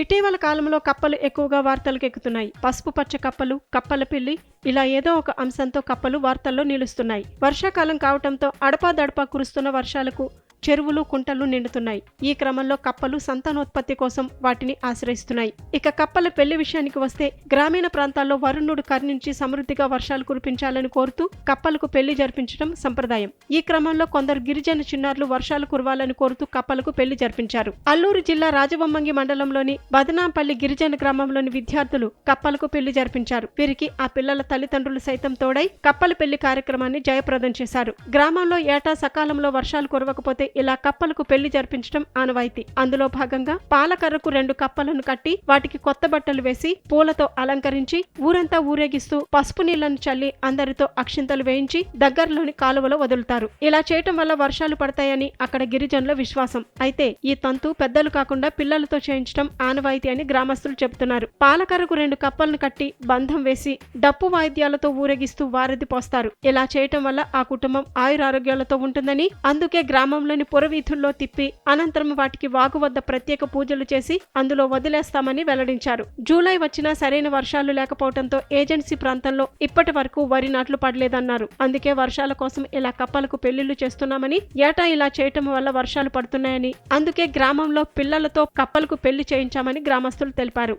ఇటీవల కాలంలో కప్పలు ఎక్కువగా వార్తలకు ఎక్కుతున్నాయి. పసుపు పచ్చ కప్పలు కప్పల పిల్లి ఇలా ఏదో ఒక అంశంతో కప్పలు వార్తల్లో నిలుస్తున్నాయి. వర్షాకాలం కావటంతో అడపాదడపా కురుస్తున్న వర్షాలకు చెరువులు కుంటలు నిండుతున్నాయి. ఈ క్రమంలో కప్పలు సంతానోత్పత్తి కోసం వాటిని ఆశ్రయిస్తున్నాయి. ఇక కప్పల పెళ్ళి విషయానికి వస్తే గ్రామీణ ప్రాంతాల్లో వరుణుడు కరుణించి సమృద్ధిగా వర్షాలు కురిపించాలని కోరుతూ కప్పలకు పెళ్ళి జరిపించడం సంప్రదాయం. ఈ క్రమంలో కొందరు గిరిజన చిన్నారులు వర్షాలు కురవాలని కోరుతూ కప్పలకు పెళ్ళి జరిపించారు. అల్లూరు జిల్లా రాజబొమ్మంగి మండలంలోని బదనాంపల్లి గిరిజన గ్రామంలోని విద్యార్థులు కప్పలకు పెళ్ళి జరిపించారు. వీరికి ఆ పిల్లల తల్లిదండ్రులు సైతం తోడై కప్పల పెళ్ళి కార్యక్రమాన్ని జయప్రదం చేశారు. గ్రామంలో ఏటా సకాలంలో వర్షాలు కురవకపోతే ఇలా కప్పలకు పెళ్ళి జరిపించడం ఆనవాయితీ. అందులో భాగంగా పాలకర్రకు రెండు కప్పలను కట్టి వాటికి కొత్త బట్టలు వేసి పూలతో అలంకరించి ఊరంతా ఊరేగిస్తూ పసుపు నీళ్ళను చల్లి అందరితో అక్షింతలు వేయించి దగ్గరలోని కాలువలో వదులుతారు. ఇలా చేయటం వల్ల వర్షాలు పడతాయని అక్కడ గిరిజనుల విశ్వాసం. అయితే ఈ తంతు పెద్దలు కాకుండా పిల్లలతో చేయించడం ఆనవాయితీ అని గ్రామస్తులు చెబుతున్నారు. పాలకర్రకు రెండు కప్పలను కట్టి బంధం వేసి డప్పు వాయిద్యాలతో ఊరేగిస్తూ వారధి పోస్తారు. ఇలా చేయటం వల్ల ఆ కుటుంబం ఆయురారోగ్యాలతో ఉంటుందని అందుకే గ్రామంలో వాటిని పురవీధుల్లో తిప్పి అనంతరం వాటికి వాగు వద్ద ప్రత్యేక పూజలు చేసి అందులో వదిలేస్తామని వెల్లడించారు. జూలై వచ్చినా సరైన వర్షాలు లేకపోవడంతో ఏజెన్సీ ప్రాంతంలో ఇప్పటి వరకు వరి నాట్లు పడలేదన్నారు. అందుకే వర్షాల కోసం ఇలా కప్పలకు పెళ్ళిళ్ళు చేస్తున్నామని ఏటా ఇలా చేయటం వల్ల వర్షాలు పడుతున్నాయని అందుకే గ్రామంలో పిల్లలతో కప్పలకు పెళ్ళి చేయించామని గ్రామస్తులు తెలిపారు.